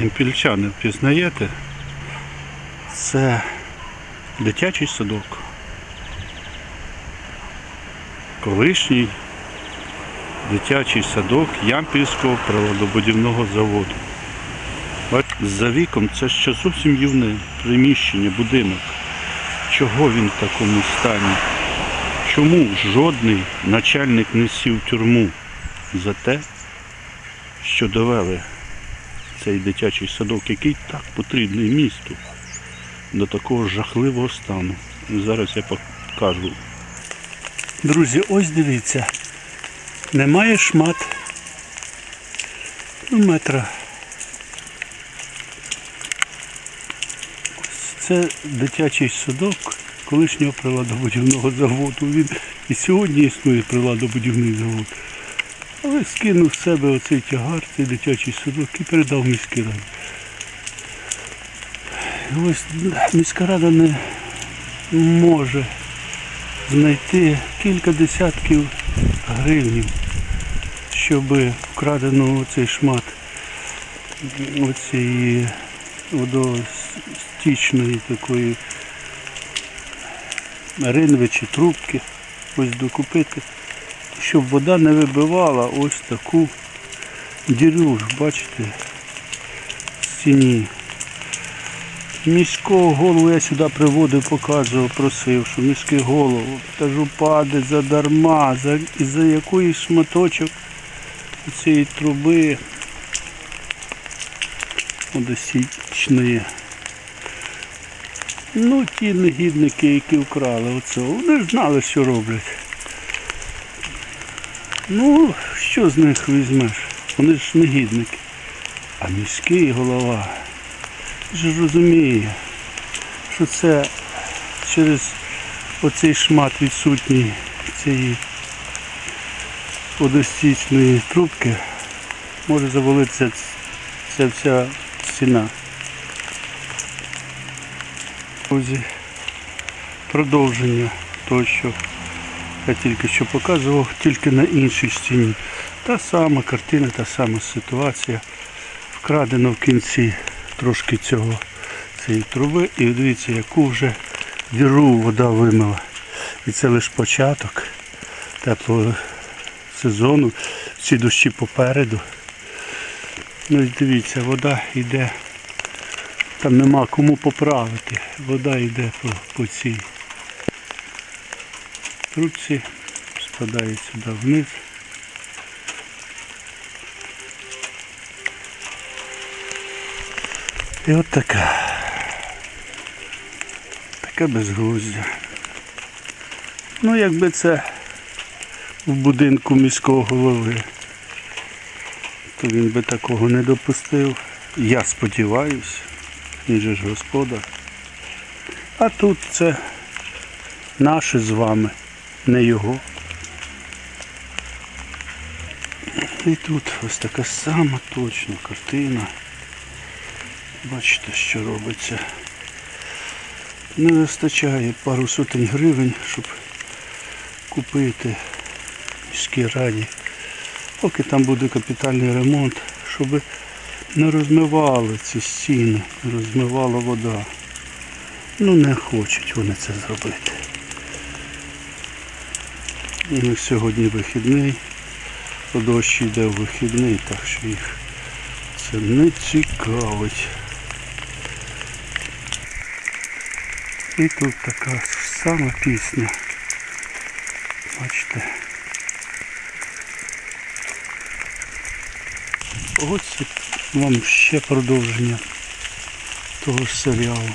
Гімпільчани впізнаєте? Це дитячий садок. Колишній дитячий садок Ямпільського приладобудівного заводу. За віком це ще зовсім юне приміщення, будинок. Чого він в такому стані? Чому жодний начальник не сів в тюрму за те, що довели цей дитячий садок, який так потрібний місту, до такого жахливого стану. Зараз я покажу. Друзі, ось дивіться. Немає шмат ну, метра. Ось Це дитячий садок колишнього приладобудівного заводу. Він і сьогодні існує приладобудівний завод. Але скинув з себе оцей тягар, цей дитячий садок і передав міській раді. Ось міська рада не може знайти кілька десятків гривнів, щоб вкрадено цей шмат оцієї водостічної такої ринви чи трубки ось докупити, щоб вода не вибивала ось таку дірю, бачите, в стіні. Міського голову я сюди приводив, показував, просив, що міський голову, кажу, паде задарма, за, за якоїсь шматочок цієї труби водосічної. Ну, ті негідники, які вкрали оце, вони ж знали, що роблять. Ну, що з них візьмеш? Вони ж негідники. А міський голова ж розуміє, що це через оцей шмат відсутній цієї водостічної трубки може завалитися ця вся стіна. Друзі, продовження того, що я тільки що показував, тільки на іншій стіні. Та сама картина, та сама ситуація. Вкрадено в кінці трошки цього цієї труби і дивіться, яку вже діру вода вимила. І це лише початок теплого сезону, ці дощі попереду. Ну і дивіться, вода йде, там нема кому поправити. Вода йде по, по цій трубці, спадає сюди вниз. І от така. Таке безглуздя. Ну, якби це в будинку міського голови, то він би такого не допустив. Я сподіваюся, він же ж господар. А тут це наше з вами, не його. І тут ось така сама точна картина. Бачите, що робиться. Не вистачає пару сотень гривень, щоб купити міській раді. Поки там буде капітальний ремонт, щоб не розмивали ці стіни, розмивала вода. Ну не хочуть вони це зробити. І сьогодні вихідний, дощ йде в вихідний, так що їх це не цікавить. І тут така сама пісня. Бачите. Ось вам ще продовження того серіалу.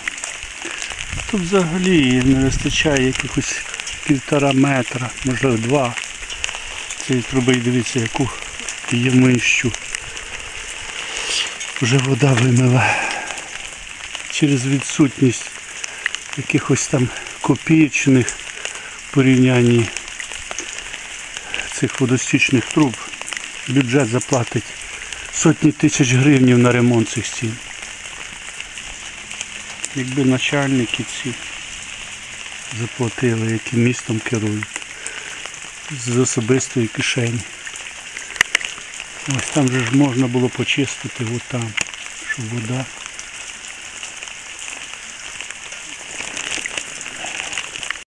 Тут взагалі не вистачає якихось півтора метра, можливо два. Цієї труби, і дивіться, яку ямищу. Вже вода вимила через відсутність якихось там копієчних в порівнянні цих водостічних труб. Бюджет заплатить сотні тисяч гривнів на ремонт цих стін. Якби начальники ці заплатили, які містом керують з особистої кишені. Ось там же ж можна було почистити, от там, щоб вода